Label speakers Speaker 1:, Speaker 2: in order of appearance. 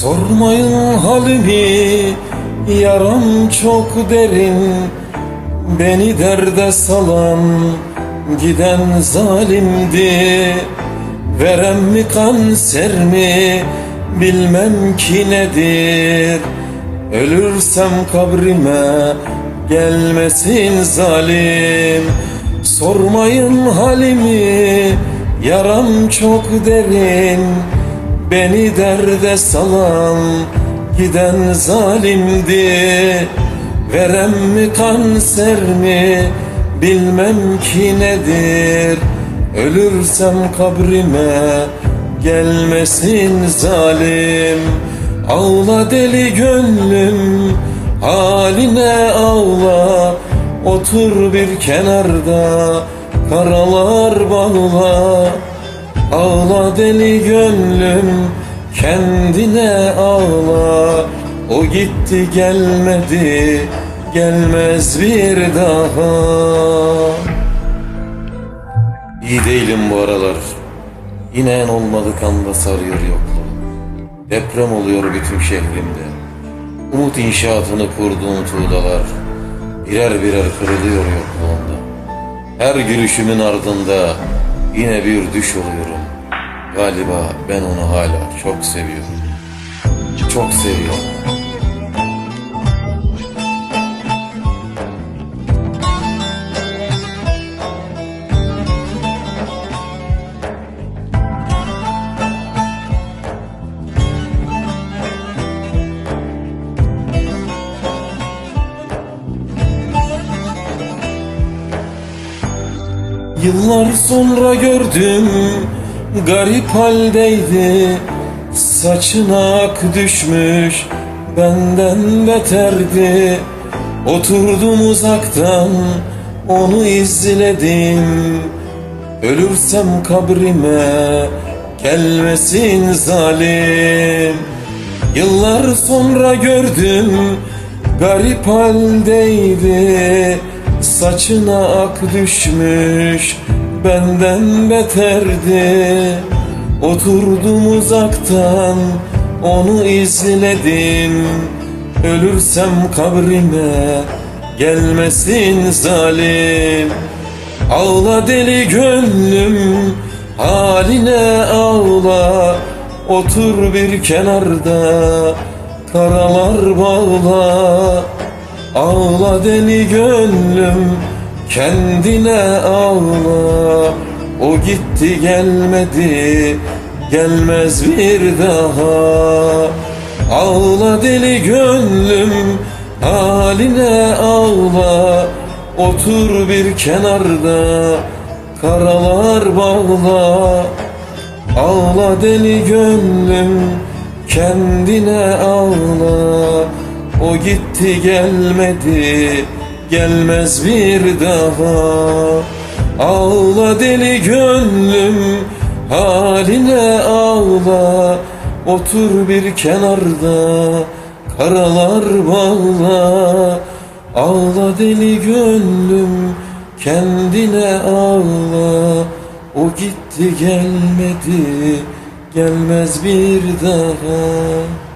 Speaker 1: Sormayın halimi yaram çok derin. Beni derde salan giden zalimdi. Verem mi kanser mi bilmem ki nedir. Ölürsem kabrime gelmesin zalim. Sormayın halimi yaram çok derin Beni derde salan giden zalimdi. Verem mi kanser mi bilmem ki nedir. Ölürsem kabrime gelmesin zalim. Ağla deli gönlüm haline ağla. Otur bir kenarda karalar bağla Ağla deli gönlüm kendine ağla. O gitti gelmedi gelmez bir daha. İyi değilim bu aralar. Yine en olmadık anda sarıyor yokluğum. Deprem oluyor bütün şehrimde. Umut inşaatını kurduğum tuğlalar Birer birer kırılıyor yokluğunda Her gülüşümün ardında Yine bir düş oluyorum. Galiba ben onu hala çok seviyorum. Çok seviyorum Yıllar sonra gördüm garip haldeydi. Saçına ak düşmüş benden beterdi. Oturdum uzaktan onu izledim. Ölürsem kabrime gelmesin zalim. Yıllar sonra gördüm garip haldeydi Saçına ak düşmüş benden beterdi. Oturdum uzaktan onu izledim. Ölürsem kabrime gelmesin zalim. Ağla deli gönlüm haline ağla. Otur bir kenarda karalar bağla Ağla deli gönlüm kendine ağla. O gitti gelmedi gelmez bir daha. Ağla deli gönlüm haline ağla. Otur bir kenarda karalar bağla. Ağla deli gönlüm kendine ağla O gitti gelmedi gelmez bir daha. Ağla deli gönlüm haline ağla. Otur bir kenarda karalar bağla. Ağla deli gönlüm kendine ağla. O gitti gelmedi gelmez bir daha